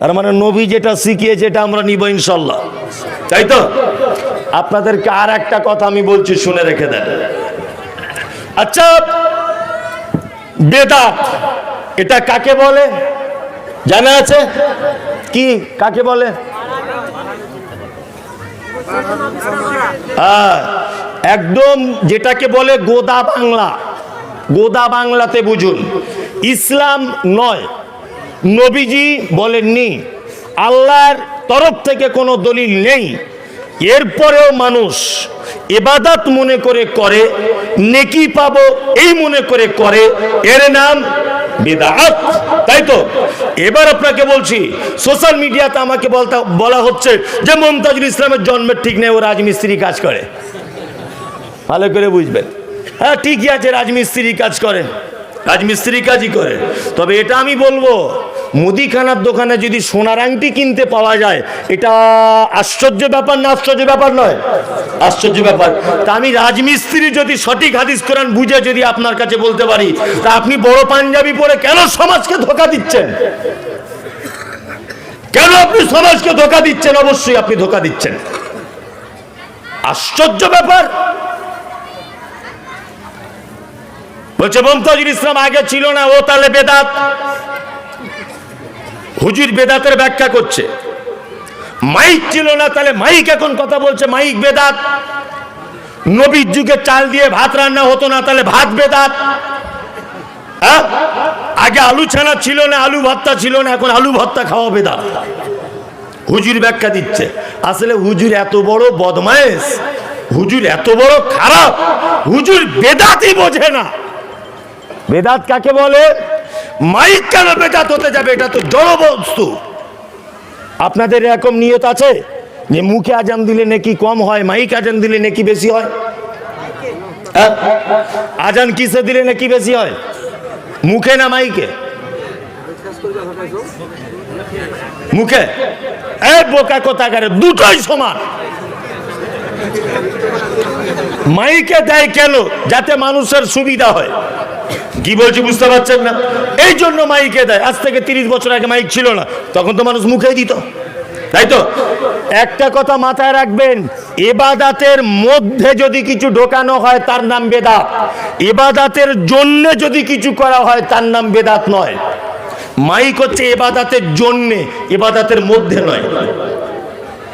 তার মানে নবী যেটা শিখিয়েছে এটা আমরা নিব ইনশাল্লাহ। তাই তো? আপনাদেরকে আর একটা কথা আমি বলছি শুনে রেখে দেন। আচ্ছা বেদাত এটা কাকে বলে? জানা আছে? কি কাকে বলে? একদম যেটাকে বলে গোদা বাংলা। গোদা বাংলাতে বুঝুন ইসলাম নয় নবীজি বলেননি, আল্লাহর তরফ থেকে কোনো দলিল নেই। এরপরেও মানুষ এবাদাত মনে করে করে, নেকি পাবো এই মনে করে করে, এর নাম তাই তো? এবার আপনাকে বলছি, সোশ্যাল মিডিয়াতে আমাকে বলতে, বলা হচ্ছে যে মমতাজুল ইসলামের জন্মের ঠিক নেই, ও রাজমিস্ত্রি কাজ করে। ভালো করে বুঝবেন। হ্যাঁ ঠিকই আছে, রাজমিস্ত্রি কাজ করে রাজমিস্ত্রি কাজই করে। তবে এটা আমি বলব, মুদিখানার দোকানে যদি সোনার আংটি কিনতে পাওয়া যায়, এটা আশ্চর্য ব্যাপার না, আশ্চর্য ব্যাপার নয়? আশ্চর্য ব্যাপার। তা আমি রাজমিস্ত্রি যদি সঠিক হাদিস কোরআন বুঝে যদি আপনার কাছে বলতে পারি, তা আপনি বড় পাঞ্জাবি পরে কেন সমাজকে ধোকা দিচ্ছেন? কেন আপনি সমাজকে ধোকা দিচ্ছেন? অবশ্যই আপনি ধোকা দিচ্ছেন। আশ্চর্য ব্যাপার। বলছে, মমতাজুল ইসলাম আগে ছিল না, ও তাহলে বেদাত। হুজুর বেদাতের ব্যাখ্যা করছে। মাইক ছিল না, তাহলে মাইক এখন কথা বলছে, মাইক বেদাত। নবীর যুগে চাল দিয়ে ভাত রান্না হতো না, তাহলে ভাত বেদাত। হ্যাঁ? আগে আলু ছানা ছিল না, আলু ভর্তা ছিল না, এখন আলু ভর্তা খাওয়া বেদাত। হুজুর ব্যাখ্যা দিচ্ছে, আসলে হুজুর এত বড় বদমায়েশ, হুজুর এত বড় খারাপ, হুজুর বেদাতই বোঝে না। বেদাত কাকে বলে? মাইক কেন বেদাত হতে যাবে? এটা তো জড় বস্তু। আপনাদের এরকম নিয়ত আছে? যে মুখে আজান দিলে নাকি কম হয়, মাইক আজান দিলে নাকি বেশি হয়? হ্যাঁ? আজান কিসে দিলে নাকি বেশি হয়? মুখে না মাইকে? মুখে? এ বোকা কথা করে দুটোই সমান। মাইকে দেয় কেন? যাতে মানুষের সুবিধা হয়। কি বলছি বুঝতে পারছেন না? এই জন্য মাইকে দেয়। আজ থেকে তিরিশ বছর আগে মাইক ছিল না। তখন তো মানুষ মুখেই দিত। তাই তো? একটা কথা মাথায় রাখবেন এবাদাতের মধ্যে যদি কিছু ঢোকানো হয়, তার নাম বেদাত। এবাদাতের জন্য যদি কিছু করা হয়, তার নাম বেদাত নয়। মাইক হচ্ছে এবাদাতের জন্যে এবাদাতের মধ্যে নয়।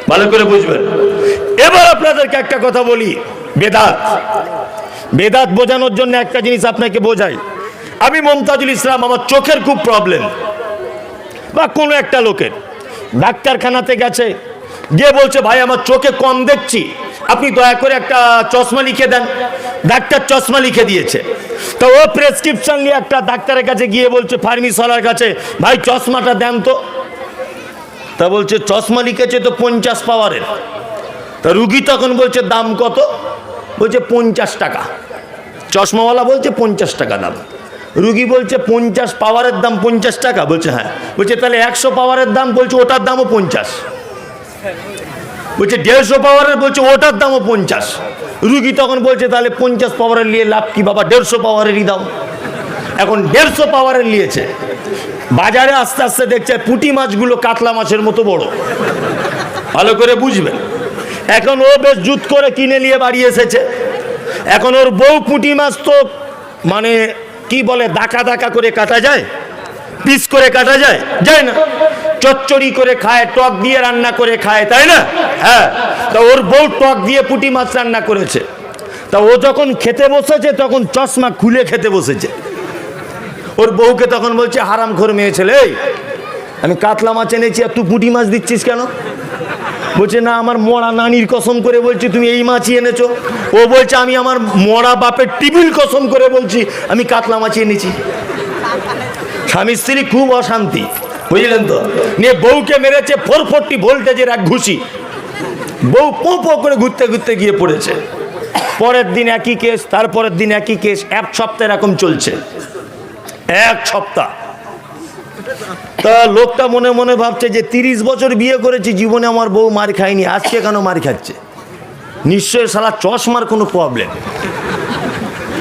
ভালো করে বুঝবেন। এবার আপনাদেরকে একটা কথা বলি। বেদাত। বেদাত বোঝানোর জন্য একটা জিনিস আপনাকে বোঝাই। আমি মমতাজুল ইসলাম, আমার চোখের খুব প্রবলেম বা কোনো একটা লোকের। ডাক্তারখানাতে গেছে, গিয়ে বলছে, ভাই, আমার চোখে কম দেখছি। আপনি দয়া করে একটা চশমা লিখে দেন। ডাক্তার চশমা লিখে দিয়েছে। তো ও প্রেসক্রিপশন নিয়ে একটা ডাক্তারের কাছে গিয়ে বলছে ফার্মিসলার কাছে, ভাই, চশমাটা দেন তো। তা বলছে, চশমা লিখেছে তো পঞ্চাশ পাওয়ারের। তা রুগী তখন বলছে, দাম কত? বলছে, পঞ্চাশ টাকা। চশমাওয়ালা বলছে, পঞ্চাশ টাকা দাম। রুগী বলছে পঞ্চাশ পাওয়ারের দাম পঞ্চাশ টাকা। বলছে হ্যাঁ। বলছে, তাহলে একশো পাওয়ারের দাম, বলছে, ওটার দামও পঞ্চাশ। বলছে, দেড়শো পাওয়ারের, বলছে, ওটার দামও পঞ্চাশ। রুগী তখন বলছে, তাহলে পঞ্চাশ পাওয়ারের নিয়ে লাভ কি বাবা? দেড়শো পাওয়ারেরই দাম এখন দেড়শো পাওয়ারের নিয়েছে। বাজারে আস্তে আস্তে দেখছে, পুঁটি মাছগুলো কাতলা মাছের মতো বড়। ভালো করে বুঝবেন এখন ও বেশ জুত করে কিনে নিয়ে বাড়ি এসেছে। এখন ওর বউ পুঁটি মাছ তো মানে কি বলে দাকা দাকা করে কাটা যায়? পিস করে কাটা যায়? যায় না। চচ্চড়ি করে খায়, টক দিয়ে রান্না করে খায়, তাই না? হ্যাঁ। তা ওর বউ টক দিয়ে পুঁটি মাছ রান্না করেছে। তা ও যখন খেতে বসেছে, তখন চশমা খুলে খেতে বসেছে। ওর বউকে তখন বলছে হারাম খোর মেয়ে ছেলে আমি কাতলা মাছ এনেছি, আর তুই পুঁটি মাছ দিচ্ছিস কেন? বলছে, না, আমার মরা নানির কসম করে বলছি, তুমি এই মাছই এনেছো। ও বলছে, আমি আমার মরা বাপের টিবিল কসম করে বলছি, আমি কাতলা মাছ এনেছি। স্বামী স্ত্রী খুব অশান্তি, বুঝলেন তো? নিয়ে বউকে মেরেছে ফোর ফোরটি ভোল্টেজের এক ঘুষি। বউ পো পো করে ঘুরতে ঘুরতে গিয়ে পড়েছে। পরের দিন একই কেস, তারপরের দিন একই কেস, এক সপ্তাহ এরকম চলছে। এক সপ্তাহ। তা লোকটা মনে মনে ভাবছে যে তিরিশ বছর বিয়ে করেছি, জীবনে আমার বউ মার খায়নি, আজকে কেন মার খাচ্ছে? নিশ্চয়ই সারা চশমার কোনো প্রবলেম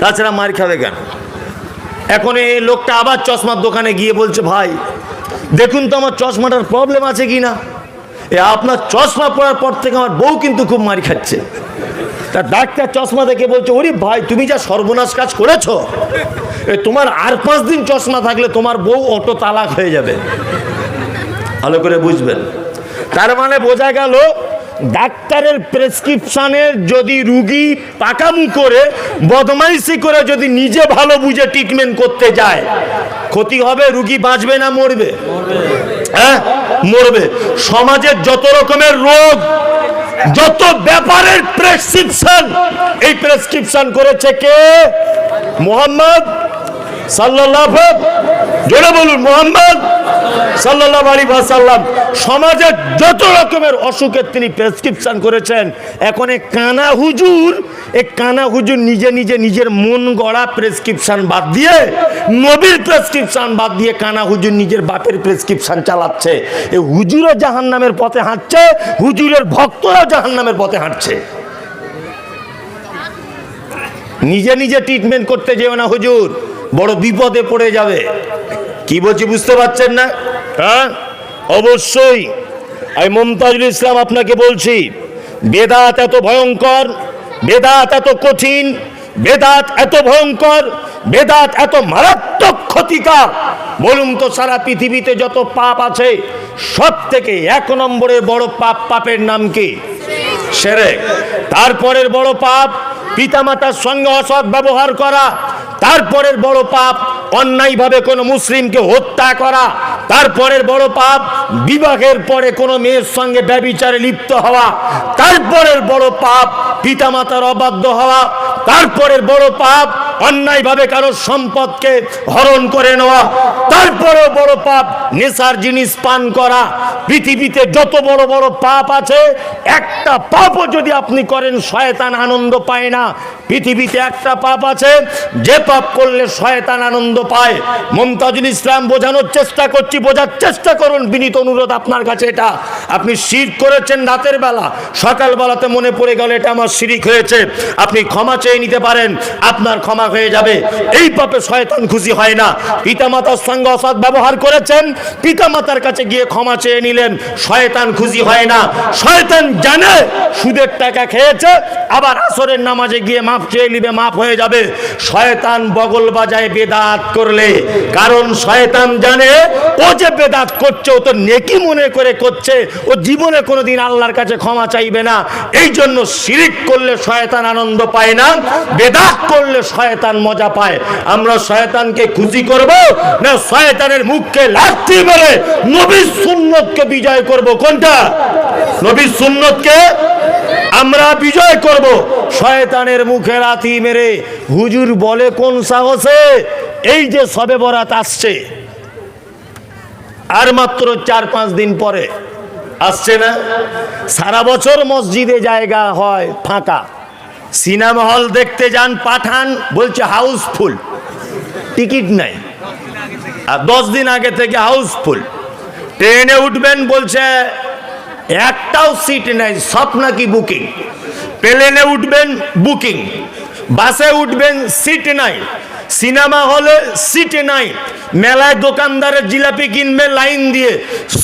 তাছাড়া মার খাবে কেন? এখন এই লোকটা আবার চশমার দোকানে গিয়ে বলছে, ভাই, দেখুন তো আমার চশমাটার প্রবলেম আছে কি না এ, আপনার চশমা পরার পর থেকে আমার বউ কিন্তু খুব মারি খাচ্ছে। তা ডাক্তার চশমা দেখে বলছে, ওরে ভাই, তুমি যা সর্বনাশ কাজ করেছ তোমার আর পাঁচ দিন চশমা থাকলে তোমার বউ অটো তালাক হয়ে যাবে। ভালো করে বুঝবেন। তার মানে বোঝা গেল, ডাক্তারের প্রেসক্রিপশনের যদি রুগী পাকামু করে, বদমাইশি করে যদি নিজে ভালো বুঝে ট্রিটমেন্ট করতে যায়, ক্ষতি হবে, রুগী বাঁচবে না, মরবে? হ্যাঁ মরবে। সমাজের যত রকমের রোগ যত ব্যাপারের প্রেসক্রিপশন এই প্রেসক্রিপশন করেছে কে? মোহাম্মদ সাল্লাল্লাহু জোরে বলুন, মোহাম্মদ সাল্লাল্লাহু আলাইহি ওয়াসাল্লাম। সমাজের যত রকমের অসুখের তিনি প্রেসক্রিপশন করেছেন, এখন এই কানা হুজুর, এই কানা হুজুর নিজে নিজে নিজের মন গড়া প্রেসক্রিপশন বাদ দিয়ে, নবীর প্রেসক্রিপশন বাদ দিয়ে কানা হুজুর নিজের বাপের প্রেসক্রিপশন চালাচ্ছে। এই হুজুরও জাহান্নামের পথে হাঁটছে, হুজুরের ভক্তরাও জাহান্নামের পথে হাঁটছে। নিজে নিজে ট্রিটমেন্ট করতে যেও না হুজুর। বড় বিপদে পড়ে যাবে। কি বলছি বুঝতে পারছেন না? হ্যাঁ? অবশ্যই। আমি মমতাজুল ইসলাম আপনাকে বলছি, বেদাত এত ভয়ঙ্কর, বেদাত এত কঠিন, বেদাত এত ভয়ঙ্কর, বেদাত এত মারাত্মক ক্ষতিকার। বলুন তো, সারা পৃথিবীতে যত পাপ আছে সব থেকে এক নম্বরে বড় পাপ পাপের নাম কি? সেরেক। তারপরের বড় পাপ, পিতামাতার সঙ্গে অসৎ ব্যবহার করা তারপরের বড় পাপ, অন্যায়ভাবে কোনো মুসলিমকে হত্যা করা, তারপরের বড় পাপ, বিবাহের পরে কোনো মেয়ের সঙ্গে ব্যবিচারে লিপ্ত হওয়া, তারপরের বড় পাপ, পিতামাতার অবাধ্য হওয়া, তারপরের বড় পাপ, অন্যায়ভাবে কারোর সম্পদকে হরণ করে নেওয়া, তারপরেও বড় পাপ, নেশার জিনিস পান করা, পৃথিবীতে যত বড় বড় পাপ আছে, একটা পাপও যদি আপনি করেন, শয়তান আনন্দ পায় না। পৃথিবীতে একটা পাপ আছে, যে পাপ করলে শয়তান আনন্দ পায়। মমতাজুল ইসলাম বোঝানোর চেষ্টা করছি, বোঝার চেষ্টা করুন, বিনীত অনুরোধ আপনার কাছে এটা। আপনি শির করেছেন রাতের বেলা, সকালবেলাতে মনে পড়ে গেল এটা আমার শিরিক হয়েছে। আপনি ক্ষমা চেয়ে নিতে পারেন, আপনার ক্ষমা হয়ে যাবে। এই পাপে শয়তান খুশি হয় না। পিতামাতার সঙ্গে অসৎ ব্যবহার করেছেন, পিতামাতার কাছে গিয়ে ক্ষমা চেয়ে নিলেন, শয়তান খুশি হয় না। শয়তান জানে সুদের টাকা খেয়েছে, আবার আসরের নামাজে গিয়ে মাফ চেয়ে নিবে, মাফ হয়ে যাবে। শয়তান বগল বাজায় বেদাত করলে। কারণ শয়তান জানে, ও যে বেদাত করছে, ও তো নেকি মনে করে করছে, ও জীবনে কোনোদিন আল্লাহর কাছে ক্ষমা চাইবে না। এই জন্য শিরিক করলে শয়তান আনন্দ পায় না, বেদাত করলে শয়তান মজা পায়। আমরা শয়তানকে খুশি করব না শয়তানের মুখকে লাথি মেরে নবীর সুন্নতকে বিজয় করব? কোনটা? নবীর সুন্নতকে আমরা বিজয় করব। শয়তানের মুখে লাথি মেরে হুজুর বলে কোন সাহসে? এই যে সবে বরাত আসছে। আর মাত্র চার পাঁচ দিন পরে। আসছে না? সারা বছর মসজিদে জায়গা হয় ফাঁকা। সিনেমা হল দেখতে যান, পাঠান, বলছে হাউসফুল। টিকিট নাই। আর দশ দিন আগে থেকে হাউসফুল। ট্রেনে উঠবেন, বলছে একটাও সিট নেই সব নাকি বুকিং প্লেনে উঠবেন বুকিং বাসে উঠবেন সিট নাই। সিনেমা হলে সিট নাই। মেলায় দোকানদারের জিলাপি কিনবে, লাইন দিয়ে।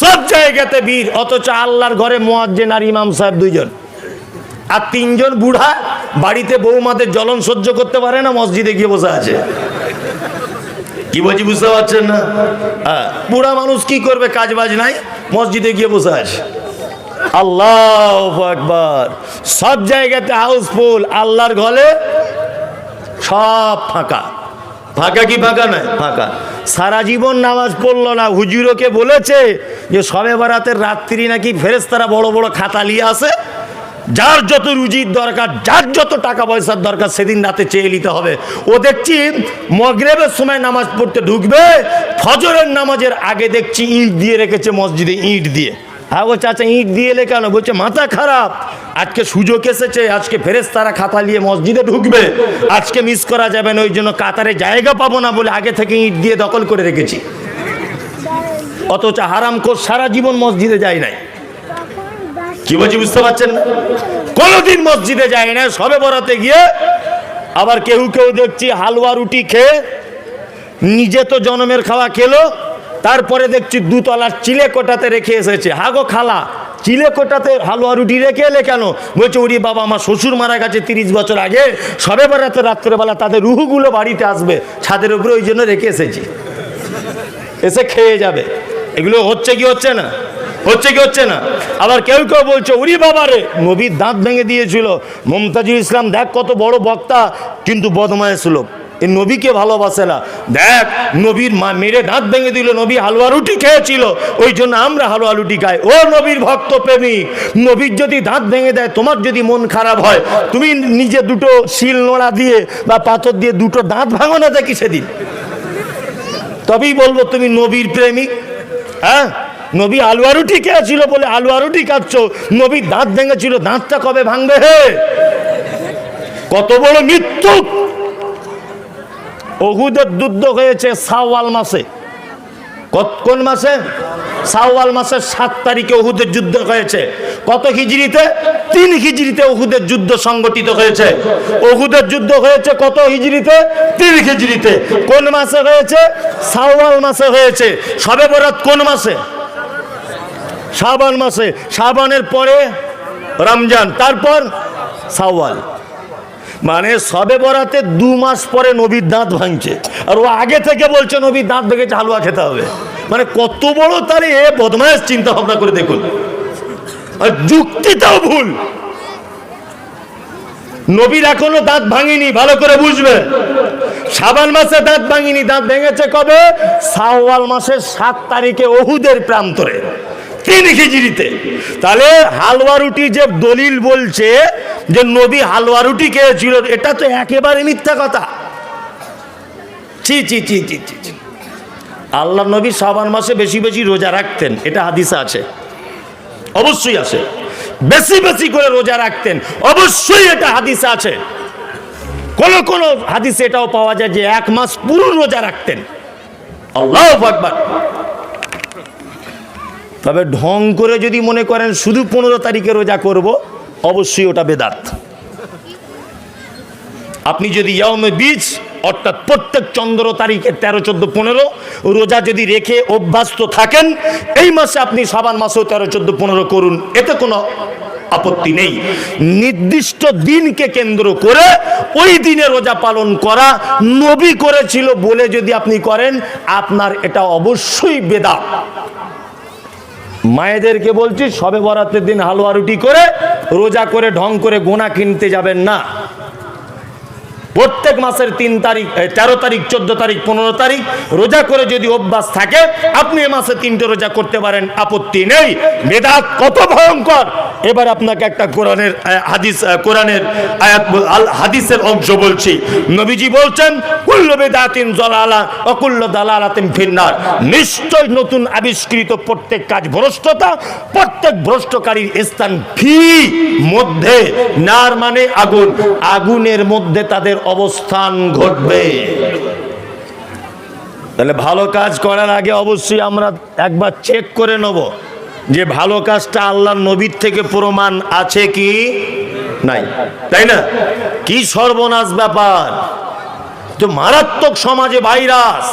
সব জায়গাতে ভিড়, অথচ আল্লাহর ঘরে মোয়াজ্জেন আর ইমাম সাহেব দুইজন। আর তিনজন বুড়া, বাড়িতে বৌমাদের জ্বলন সহ্য করতে পারে না, মসজিদে গিয়ে বসে আছে। কি বলছি, বুঝতে পারছেন না? বুড়া মানুষ কি করবে কাজ বাজ নাই, মসজিদে গিয়ে বসে আছে। আল্লাহ একবার সব জায়গাতে হাউসফুল আল্লাহর ঘরে সব ফাঁকা। ফাঁকা কি ফাঁকা নয়? ফাঁকা। সারা জীবন নামাজ পড়ল না, হুজুরকে বলেছে যে সবে বারাতের রাত্রি নাকি ফেরেস্তারা বড় বড় খাতা নিয়ে আসে। যার যত রুজির দরকার, যার যত টাকা পয়সার দরকার, সেদিন রাতে চেয়ে নিতে হবে। ও দেখছি মগরেবের সময় নামাজ পড়তে ঢুকবে, ফজরের নামাজের আগে দেখছি ইট দিয়ে রেখেছে মসজিদে, ইট দিয়ে। হ্যাঁ বলছে আচ্ছা ইট দিয়ে এলে কেন? বলছে, মাথা খারাপ। আজকে সুযোগ এসেছে, আজকে ফেরেস তারা খাতা নিয়ে মসজিদে ঢুকবে। আজকে মিস করা যাবে না, ওই জন্য কাতারে জায়গা পাবো না বলে আগে থেকে ইট দিয়ে দখল করে রেখেছি। অথচ হারাম কোর সারা জীবন মসজিদে যায় নাই। কি বলছি, বুঝতে পারছেন না? কোনোদিন মসজিদে যায় না সবে বরাতে গিয়ে আবার কেউ কেউ দেখছি হালুয়া রুটি খেয়ে নিজে তো জনমের খাওয়া খেলো তারপরে দেখছি দুতলার চিলে কোটাতে রেখে এসেছে। হাগো খালা, চিলে কোটাতে হালুয়া রুটি রেখে এলে কেন? বলছে, ওরি বাবা, আমার শ্বশুর মারা গেছে তিরিশ বছর আগে। সবে বেড়াতে রাত্রেবেলা তাদের রুহুগুলো বাড়িতে আসবে। ছাদের উপরে ওই জন্য রেখে এসেছি। এসে খেয়ে যাবে। এগুলো হচ্ছে কি হচ্ছে না? হচ্ছে কি হচ্ছে না? আবার কেউ কেউ বলছে উরি বাবারে নবীর দাঁত ভেঙে দিয়েছিল। মমতাজুল ইসলাম, দেখ কত বড় বক্তা, কিন্তু বদমায়েশ লোক। এই নবীকে ভালোবাসে না। দেখ, নবীর মা মেরে দাঁত ভেঙে দিল, নবী হালুয়া রুটি খেয়েছিল, ওই জন্য আমরা হালুয়া রুটি খাই। ও নবীর ভক্ত প্রেমিক নবীর যদি দাঁত ভেঙে দেয়, তোমার যদি মন খারাপ হয়, তুমি নিজে দুটো শিল নোড়া দিয়ে বা পাথর দিয়ে দুটো দাঁত ভাঙো না দেখি সেদিন। তবেই বলব, তুমি নবীর প্রেমিক হ্যাঁ? নবী আলুয়া রুটি খেয়েছিল বলে আলুয়া রুটি খাচ্ছ, নবীর দাঁত ভেঙেছিল, দাঁতটা কবে ভাঙবে হে? কত বড় মৃত্যু! অহুদের যুদ্ধ হয়েছে সাওয়াল মাসে। কত কোন মাসে? সাওয়াল মাসের সাত তারিখে ওহুদের যুদ্ধ হয়েছে। কত হিজড়িতে? তিন হিজড়িতে ওহুদের যুদ্ধ সংগঠিত হয়েছে। ওহুদের যুদ্ধ হয়েছে কত হিজড়িতে? তিন হিজড়িতে। কোন মাসে হয়েছে? সাওয়াল মাসে হয়েছে। সবে বরাত কোন মাসে? শাবান মাসে। শাবানের পরে রমজান। তারপর সাওয়াল। মানে সবে বরাতে দু মাস পরে নবীর দাঁত ভাঙছে। আর ও আগে থেকে বলছে, নবীর দাঁত ভেঙেছে, হালুয়া খেতে হবে। মানে কত বড় তার এ বদমায়েশ চিন্তা ভাবনা করে দেখুন। আর যুক্তিটাও ভুল। নবীর এখনও দাঁত ভাঙিনি, ভালো করে বুঝবে। সাবান মাসে দাঁত ভাঙিনি, দাঁত ভেঙেছে কবে? সাওয়াল মাসের সাত তারিখে ওহুদের প্রান্তরে। তিন তাহলে হালুয়া রুটি যে দলিল বলছে যে নবী হালুয়া রুটি খেয়েছিল, এটা তো একেবারে মিথ্যা কথা। ছি ছি ছি ছি ছি। আল্লাহ নবী সাবান মাসে বেশি বেশি রোজা রাখতেন, এটা হাদিসে আছে। অবশ্যই আছে। বেশি বেশি করে রোজা রাখতেন, অবশ্যই এটা হাদিসে আছে। কোন কোন হাদিসে এটাও পাওয়া যায় যে এক মাস পুরো রোজা রাখতেন। আল্লাহ আকবার। তবে ঢং করে যদি মনে করেন শুধু পনেরো তারিখে রোজা করব, অবশ্যই ওটা বেদাত। আপনি যদি ইয়মে বীজ, অর্থাৎ প্রত্যেক চন্দ্র তারিখে তেরো, চোদ্দ, পনেরো, রোজা যদি রেখে অভ্যস্ত থাকেন, এই মাসে আপনি সাবান মাসেও তেরো, চোদ্দ, পনেরো করুন, এতে কোনো আপত্তি নেই। নির্দিষ্ট দিনকে কেন্দ্র করে ওই দিনে রোজা পালন করা নবী করেছিল বলে যদি আপনি করেন, আপনার এটা অবশ্যই বেদা মায়েদেরকে বলছি, সবে বরাতের দিন হালুয়া রুটি করে, রোজা করে, ঢং করে গোনা কিনতে যাবেন না। প্রত্যেক মাসের তিন তারিখ তেরো তারিখ, চোদ্দ তারিখ, পনেরো তারিখ, রোজা করে যদি অভ্যাস থাকে, আপনি এ মাসে তিনটে রোজা করতে পারেন, আপত্তি নেই। বেদাত কত ভয়ঙ্কর! এবার আপনাকে একটা কোরআনের হাদিস কোরআনের আয়াত আল, হাদিসের অংশ বলছি। নবীজি বলছেন, কুল্ল বেদাতিন জলালা অকুল্ল দালালাতিন ফিন্নার। নিশ্চয় নতুন আবিষ্কৃত প্রত্যেক কাজ ভ্রষ্টতা, প্রত্যেক ভ্রষ্টকারীর স্থান ফি মধ্যে। নার মানে আগুন। আগুনের মধ্যে তাদের অবস্থান ঘটবে। তাহলে ভালো কাজ করার আগে অবশ্যই আমরা একবার চেক করে নেব। যে ভালো কাজটা আল্লাহ নবীর থেকে প্রমাণ আছে কি নাই? তাই না? কি সর্বনাশ ব্যাপার? তো মারাত্মক সমাজে ভাইরাস।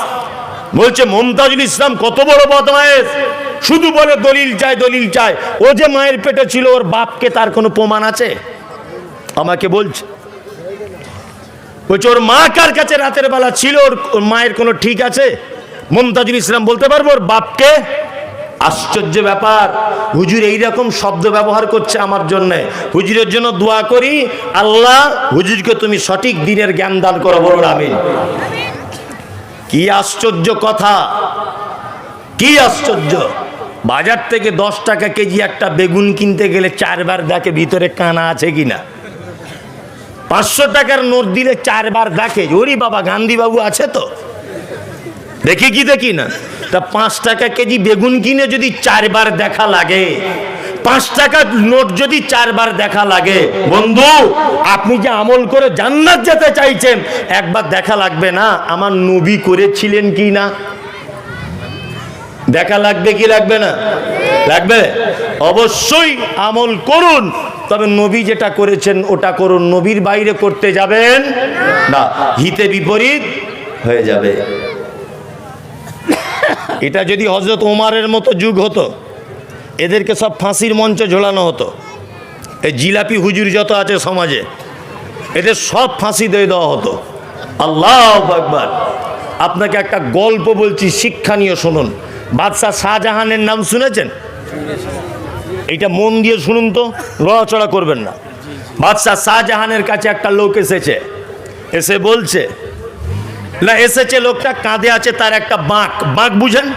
বলছে, মমতাজুল ইসলাম কত বড় বদমায়েশ। শুধু বলে, দলিল চায় দলিল চায়। ও যে মায়ের পেটে ছিল, ওর বাপকে তার কোনো প্রমাণ আছে? আমাকে বলছে। বলছে, ওর মা কার কাছে রাতের বেলা ছিল? ওর ওর মায়ের কোনো ঠিক আছে? মমতাজুল ইসলাম বলতে পারব, ওর বাপকে আশ্চর্য ব্যাপার। হুজুর এইরকম শব্দ ব্যবহার করছে আমার জন্য। হুজুরের জন্য দোয়া করি, আল্লাহ হুজুরকে তুমি সঠিক দিনের জ্ঞান দান করো বলুন আমি কি আশ্চর্য কথা। কি আশ্চর্য। বাজার থেকে দশ টাকা কেজি একটা বেগুন কিনতে গেলে চারবার দেখে ভিতরে কানা আছে কিনা। পাঁচশো টাকার নোট দিলে চারবার দেখে, ওরি বাবা গান্ধী বাবু আছে তো। দেখি কি দেখি না? তা পাঁচ টাকা কেজি বেগুন কিনে যদি চারবার দেখা লাগে, পাঁচ টাকার নোট যদি চারবার দেখা লাগে, বন্ধু, আপনি যে আমল করে জান্নাত যেতে চাইছেন, একবার দেখা লাগবে না, আমার নবী করেছিলেন কি না? দেখা লাগবে কি লাগবে না? লাগবে? অবশ্যই আমল করুন, তবে নবী যেটা করেছেন, ওটা করুন। নবীর বাইরে করতে যাবেন, না, হিতে বিপরীত হয়ে যাবে। এটা যদি হজরত ওমারের মতো যুগ হতো, এদেরকে সব ফাঁসির মঞ্চে ঝোলানো হতো। এই জিলাপি হুজুর যত আছে সমাজে, এদের সব ফাঁসি দিয়ে দেওয়া হতো। আল্লাহ একবার আপনাকে একটা গল্প বলছি শিক্ষা শিক্ষণীয় শুনুন। বাদশাহ শাহজাহানের নাম শুনেছেন? এটা মন দিয়ে শুনুন তো লড়াচড়া করবেন না। বাদশাহ শাহজাহানের কাছে একটা লোক এসেছে, এসে বলছে না, এসেছে লোকটা, কাঁধে আছে তার একটা বাঁক। বাঁক বুঝেন?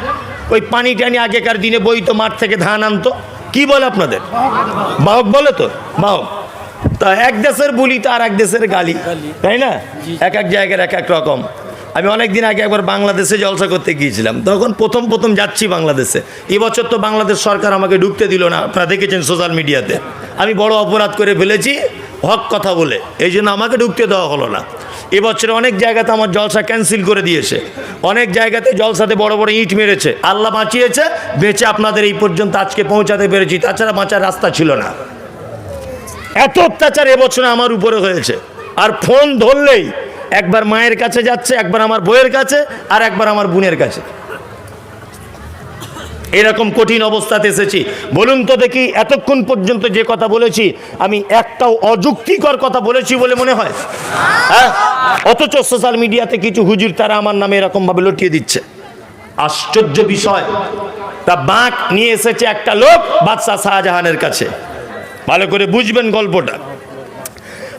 ওই পানি টানি আগেকার দিনে বইতো মাঠ থেকে ধান আনতো। কি বলে আপনাদের? বাহক বলে তো? বাহক। তা এক দেশের বলি, তো আর এক দেশের গালি। তাই না? এক এক জায়গার এক এক রকম। আমি অনেক দিন আগে একবার বাংলাদেশে জলসা করতে গিয়েছিলাম। তখন প্রথম প্রথম যাচ্ছি বাংলাদেশে। এবছর তো বাংলাদেশ সরকার আমাকে ঢুকতে দিল না। আপনারা দেখেছেন সোশ্যাল মিডিয়াতে। আমি বড় অপরাধ করে ফেলেছি। হক কথা বলে। এই জন্য আমাকে ঢুকতে দেওয়া হলো না। এবছরে অনেক জায়গাতে আমার জলসা ক্যান্সেল করে দিয়েছে। অনেক জায়গাতে জলসাতে বড় বড় ইট মেরেছে। আল্লাহ বাঁচিয়েছে, বেঁচে আপনাদের এই পর্যন্ত আজকে পৌঁছাতে পেরেছি। তাছাড়া বাঁচার রাস্তা ছিল না। এত অত্যাচার এবছরে আমার উপরে হয়েছে। আর ফোন ধরলেই একবার মায়ের কাছে যাচ্ছে, একবার আমার বইয়ের কাছে, আর একবার আমার বোনের কাছে। এরকম কঠিন অবস্থাতে এসেছি। বলুন তো দেখি, এতক্ষণ পর্যন্ত যে কথা বলেছি, আমি একটাও অযুক্তিকর কথা বলেছি বলে মনে হয়? হ্যাঁ? অথচ সোশ্যাল মিডিয়াতে কিছু হুজুর, তারা আমার নামে এরকমভাবে লটিয়ে দিচ্ছে। আশ্চর্য বিষয়। তা বাঁক নিয়ে এসেছে একটা লোক, বাদশাহ শাহজাহানের কাছে। ভালো করে বুঝবেন গল্পটা।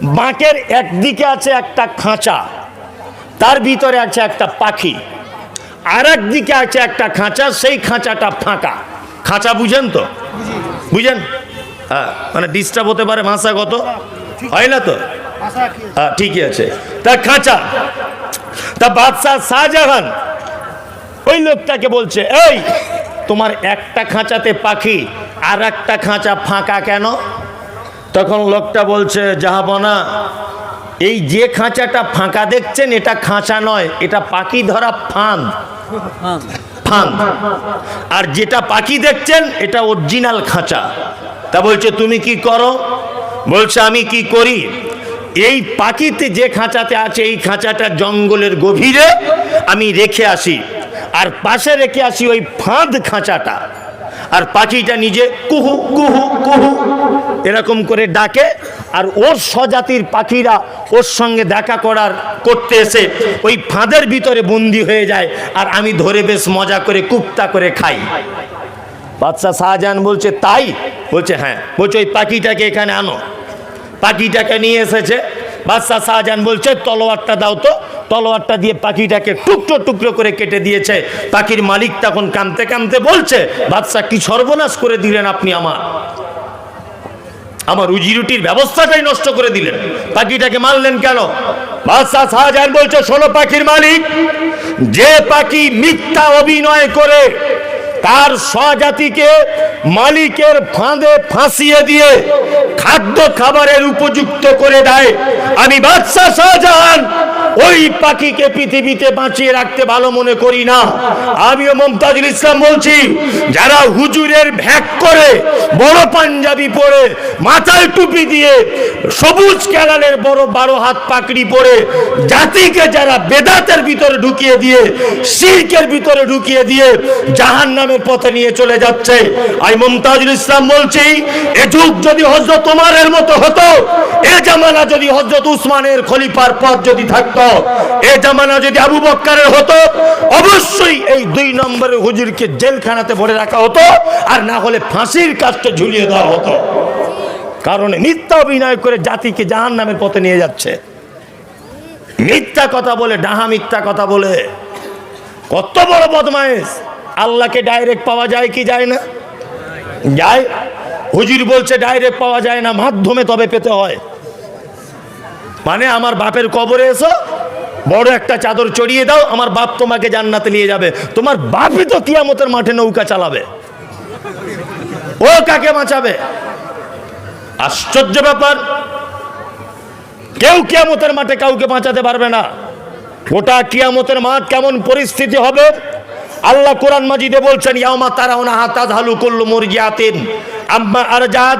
বাঁকের একদিকে আছে একটা খাঁচা, তার ভিতরে আছে একটা পাখি। আর একদিকে আছে একটা খাঁচা, সেই খাঁচাটা ফাঁকা। খাঁচা বুঝেন তো? বুঝেন? হ্যাঁ মানে ডিস্টার্ব হতে পারে ভাষাগত হয় না তো? হ্যাঁ ঠিকই আছে। তা খাঁচা। তা বাদশাহ শাহজাহান, ওই লোকটাকে বলছে, এই, তোমার একটা খাঁচাতে পাখি আর একটা খাঁচা ফাঁকা কেন? তখন লোকটা বলছে যাহাবনা এই যে খাঁচাটা ফাঁকা দেখছেন এটা খাঁচা নয় এটা পাখি ধরা ফাঁদ। ফাঁদ। আর যেটা পাখি দেখছেন এটা অরিজিনাল খাঁচা। তা বলছে তুমি কি করো? বলছে আমি কি করি? এই পাখিতে যে খাঁচাতে আছে এই খাঁচাটা জঙ্গলের গভীরে আমি রেখে আসি। আর পাশে রেখে আসি ওই ফাঁদ খাঁচাটা। আর পাখিটা নিজে কুহু কুহু কুহু এরকম করে ডাকে। আর ওর স্বজাতির পাখিরা ওর সঙ্গে দেখা করার করতে এসে ওই ফাঁদের ভিতরে বন্দি হয়ে যায় আর আমি ধরে বেশ মজা করে কুপ্তা করে খাই। বাদশাহ শাহজাহান বলছে, তাই? বলছে হ্যাঁ। বলছে, ওই পাখিটাকে এখানে আনো। পাখিটাকে নিয়ে এসেছে। বাদশাহ শাহজাহান বলছে, তলোয়ারটা দাও তো। তলোয়ারটা দিয়ে পাখিটাকে টুকরো টুকরো করে কেটে দিয়েছে। পাখির মালিক তখন কামতে কামতে বলছে, বাদশাহ, কি সর্বনাশ করে দিলেন আপনি আমার? আমার রুজি রুটির ব্যবস্থাটাই নষ্ট করে দিলেন। পাখিটাকে মারলেন কেন? বাদশাহ শাহজাহান বলছে ষোলো পাখির মালিক, যে পাখি মিথ্যা অভিনয় করে, তার স্বজাতিকে মালিকের ফাঁদে ফাঁসিয়ে দিয়ে খাদ্য খাবারের উপযুক্ত করে দেয়। আমি বাদশাহ শাহজাহান ওই পাখিকে পৃথিবীতে বাঁচিয়ে রাখতে ভালো মনে করি না। আমিও মমতাজুল ইসলাম বলছি, যারা হুজুরের ভ্যাক করে, বড় পাঞ্জাবি পরে, মাথায় টুপি দিয়ে, সবুজ ক্যালানের বড় বারো হাত পাকড়ি পরে, জাতিকে যারা বেদাতের ভিতরে ঢুকিয়ে দিয়ে, শিরকের ভিতরে ঢুকিয়ে দিয়ে জাহান নামের পথে নিয়ে চলে যাচ্ছে। আমি মমতাজুল ইসলাম বলছি, এ যুগ যদি হজরত তোমারের মতো হতো, এ জামানা যদি হজরত উসমানের খলিফার পথ যদি থাকতো এ জামানা যদি আবু বক্কারের হতো, অবশ্যই এই দুই নম্বরের হুজুরকে জেলখানাতে ভরে রাখা হতো, আর না হলে ফাঁসির কাজটা ঝুলিয়ে দেওয়া হতো। কারণ মিথ্যা অভিনয় করে জাতিকে জাহান নামের পথে নিয়ে যাচ্ছে। মিথ্যা কথা বলে, ডাহা মিথ্যা কথা বলে। কত বড় বদমাইশ আল্লাহকে ডাইরেক্ট পাওয়া যায় কি যায় না? যায়। হুজুর বলছে ডাইরেক্ট পাওয়া যায় না, মাধ্যমে তবে পেতে হয়। মানে আমার বাপের কবরে এসো, বড় একটা চাদর চড়িয়ে দাও, আমার বাপ তোমাকে জান্নাতে নিয়ে যাবে। তোমার বাপই তো কিয়ামতের মাঠে নৌকা চালাবে। ও কাকে বাঁচাবে? আশ্চর্য ব্যাপার। কেউ কিয়ামতের মাঠে কাউকে বাঁচাতে পারবে না। গোটা কিয়ামতের মাঠ কেমন পরিস্থিতি হবে? আল্লাহ কোরআন মাজিদে বলছেন ইয়ামা তারাউনা হাতাজ হালু কুল্লু মুরগিয়াতিন আম্মা আরজাদ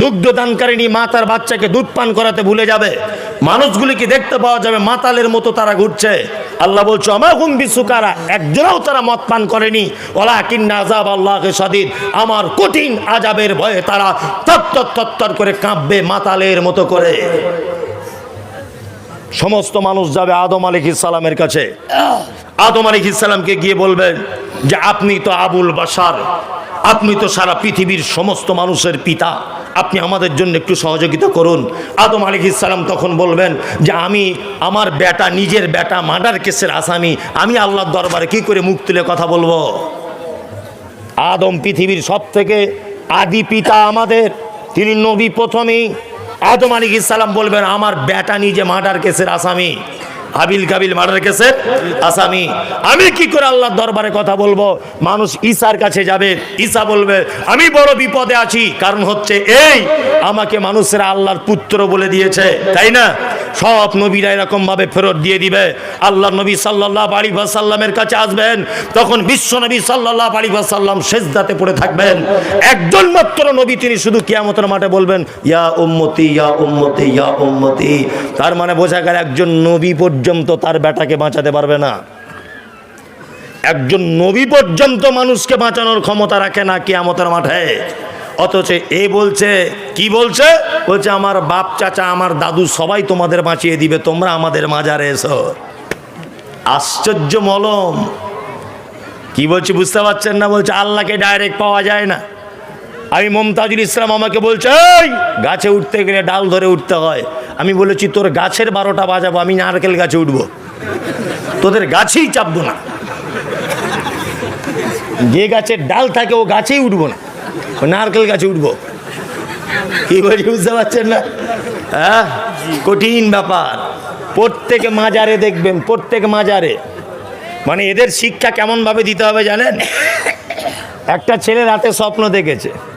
দুগ্ধ দানকারিনী মা তার বাচ্চাকে দুধ পান করাতে ভুলে যাবে। মানুষগুলিকে দেখতে পাওয়া যাবে? মাতালের মতো তারা ঘুরছে। আল্লাহ বলছো আমার হুম বিসুকারা। একজনও তারা মদ পান করেনি। ওলা কিন্না আজাব আল্লাহকে সদিন আমার কঠিন আজাবের ভয়ে তারা তত্তর তত্তর করে কাঁপবে মাতালের মতো করে। সমস্ত মানুষ যাবে আদম আলিক ইসালামের কাছে। আদম আলিক ইসালামকে গিয়ে বলবেন যে, আপনি তো আবুল বাসার আপনি তো সারা পৃথিবীর সমস্ত মানুষের পিতা। আপনি আমাদের জন্য একটু সহযোগিতা করুন। আদম আলিক ইসালাম তখন বলবেন যে, আমি আমার বেটা, নিজের বেটা মার্ডার কেসের আসামি, আমি আল্লাহর দরবারে কি করে মুখ তুলে কথা বলব? আদম পৃথিবীর সব থেকে আদি পিতা আমাদের, তিনি নবী প্রথমেই। আদম আলী ইসালাম বলবেন, আমার বেটা নিজে মার্ডার কেসের আসামি। হাবিল কাবিল মার্ডার কেসের আসামি আমি কি করে আল্লাহর দরবারে কথা বলব? মানুষ ঈসার কাছে যাবে ঈসা বলবে, আমি বড় বিপদে আছি। কারণ হচ্ছে এই, আমাকে মানুষেরা আল্লাহর পুত্র বলে দিয়েছে, তাই না? সব নবীরা এরকম ভাবে ফেরত দিয়ে দিবে। আল্লাহ নবী সাল্লাহ আলী সাল্লামের কাছে আসবেন, তখন বিশ্ব নবী সাল্লাহ আলী সাল্লাম শেষদাতে পড়ে থাকবেন। একজন মাত্র নবী তিনি শুধু কিয়ামতের মাঠে বলবেন, ইয়া উম্মতি ইয়া উম্মতি ইয়া উম্মতি। তার মানে বোঝা গেল একজন নবী পর্যন্ত তার বেটাকে বাঁচাতে পারবে না। একজন নবী পর্যন্ত মানুষকে বাঁচানোর ক্ষমতা রাখে না কি কিয়ামতের মাঠে। অথচ এ বলছে, কি বলছে? বলছে, আমার বাপ চাচা, আমার দাদু সবাই তোমাদের বাঁচিয়ে দিবে, তোমরা আমাদের মাজারে এসো। আশ্চর্য মলম। কি বলছি, বুঝতে পারছেন না? বলছে, আল্লাহকে ডাইরেক্ট পাওয়া যায় না। আমি মমতাজুল ইসলাম আমাকে বলছে, এই, গাছে উঠতে গেলে ডাল ধরে উঠতে হয়। আমি বলেছি, তোর গাছের বারোটা বাজাবো, আমি নারকেল গাছে উঠবো। তোদের গাছেই চাপবো না। যে গাছের ডাল থাকে, ও গাছেই উঠবো না। নারকেল গাছে উঠবো। কি বলছি, বুঝতে পারছেন না? হ্যাঁ কঠিন ব্যাপার। প্রত্যেকে মাজারে দেখবেন, প্রত্যেক মাজারে। মানে এদের শিক্ষা কেমনভাবে দিতে হবে জানেন? একটা ছেলে রাতে স্বপ্ন দেখেছে।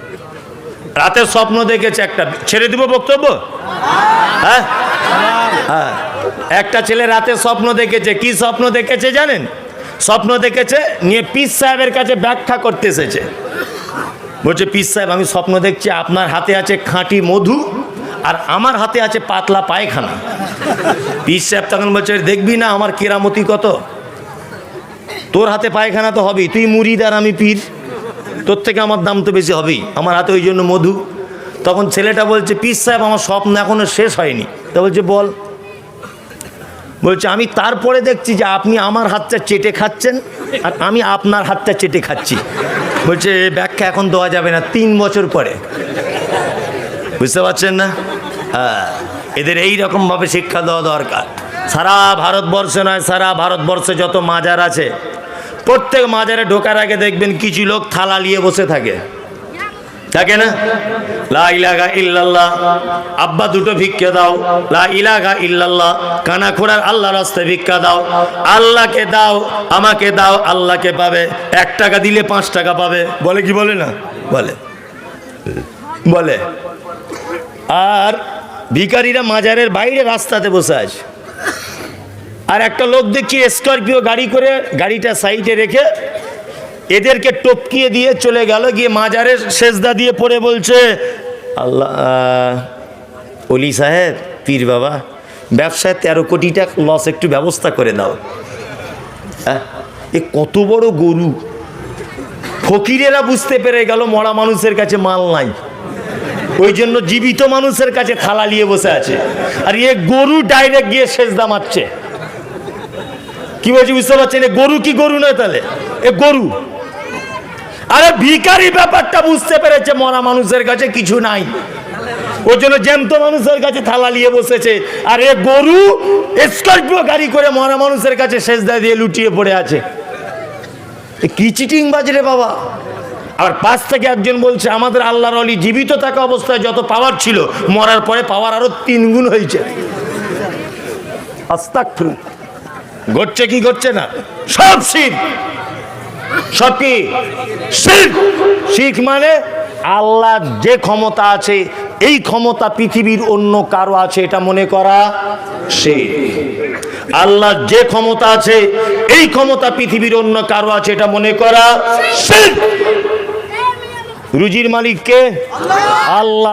রাতে স্বপ্ন দেখেছে একটা। ছেড়ে দিব বক্তব্য? হ্যাঁ? হ্যাঁ। একটা ছেলে রাতে স্বপ্ন দেখেছে। কি স্বপ্ন দেখেছে জানেন? স্বপ্ন দেখেছে, নিয়ে পিস সাহেবের কাছে ব্যাখ্যা করতে এসেছে। বলছে পিস সাহেব, আমি স্বপ্ন দেখছি, আপনার হাতে আছে খাঁটি মধু আর আমার হাতে আছে পাতলা পায়খানা। পিস সাহেব তখন বলছে, দেখবি না আমার কেরামতি কত? তোর হাতে পায়খানা তো হবেই, তুই মুরিদ আর আমি পীর। তোর থেকে আমার দাম তো বেশি হবেই। আমার হাতে ওই জন্য মধু। তখন ছেলেটা বলছে, পিস সাহেব, আমার স্বপ্ন এখনও শেষ হয়নি। তা বলছে, বল। বলছে, আমি তারপরে দেখছি যে আপনি আমার হাতটা চেটে খাচ্ছেন আর আমি আপনার হাতটা চেটে খাচ্ছি। বলছে ব্যাখ্যা এখন দেওয়া যাবে না, তিন বছর পরে। বুঝতে পারছেন না? হ্যাঁ এদের এই রকমভাবে শিক্ষা দেওয়া দরকার। সারা ভারতবর্ষে নয়, সারা ভারতবর্ষে যত মাজার আছে প্রত্যেক মাজারে ঢোকার আগে দেখবেন কিছু লোক থালা নিয়ে বসে থাকে। থাকে না? লা ইলাহা ইল্লাল্লাহ। আব্বা দুটো ভিক্ষা দাও। লা ইলাহা ইল্লাল্লাহ। কানা খোড়ার আল্লাহ রাস্তায় ভিক্ষা দাও। আল্লাহকে দাও, আমাকে দাও, আল্লাহকে পাবে। এক টাকা দিলে পাঁচ টাকা পাবে। বলে কি বলে না? বলে। বলে। আর ভিখারিরা মাজারের বাইরে রাস্তাতে বসে আছে। আর একটা লোক দেখছি স্করপিও গাড়ি করে গাড়িটা সাইডে রেখে এদেরকে টপকিয়ে দিয়ে চলে গেল, গিয়ে মাজারের সেজদা দিয়ে পড়ে বলছে, আল্লাহ অলি সাহেব, পীর বাবা, ব্যবসায় তেরো কোটি টাকা লস একটু ব্যবস্থা করে দাও। এ কত বড় গরু। ফকিরেরা বুঝতে পেরে গেল মরা মানুষের কাছে মাল নাই। ওই জন্য জীবিত মানুষের কাছে থালা নিয়ে বসে আছে। আর এ গরু ডাইরেক্ট গিয়ে সেজদা মারছে। কি বলছি বুঝতে পারছেন গরু কি গরু নয় তাহলে? এ গরু। আরে ভিখারি ব্যাপারটা বুঝতে পেরেছে মরা মানুষের কাছে কিছু নাই। ওই জন্য জ্যান্ত মানুষের কাছে থালা নিয়ে বসেছে। আর এ গরু স্কর্পিও গাড়ি করে মরা মানুষের কাছে সেজদা দিয়ে লুটিয়ে পড়ে আছে। কি চিটিং বাজরে বাবা? আর পাশ থেকে একজন বলছে, আমাদের আল্লাহর অলি জীবিত থাকা অবস্থায় যত পাওয়ার ছিল, মরার পরে পাওয়ার আরও তিন গুণ হয়েছে। আস্তাকফিরুল্লাহ। ঘটছে কি ঘটছে না? সব শিখ। সব কি? শিখ। শিখ মানে আল্লাহ যে ক্ষমতা আছে এই ক্ষমতা পৃথিবীর অন্য কারও আছে এটা মনে করা সে আল্লাহ যে ক্ষমতা আছে এই ক্ষমতা পৃথিবীর অন্য কারও আছে এটা মনে করা শিরক। রুজির মালিককে? আল্লাহ।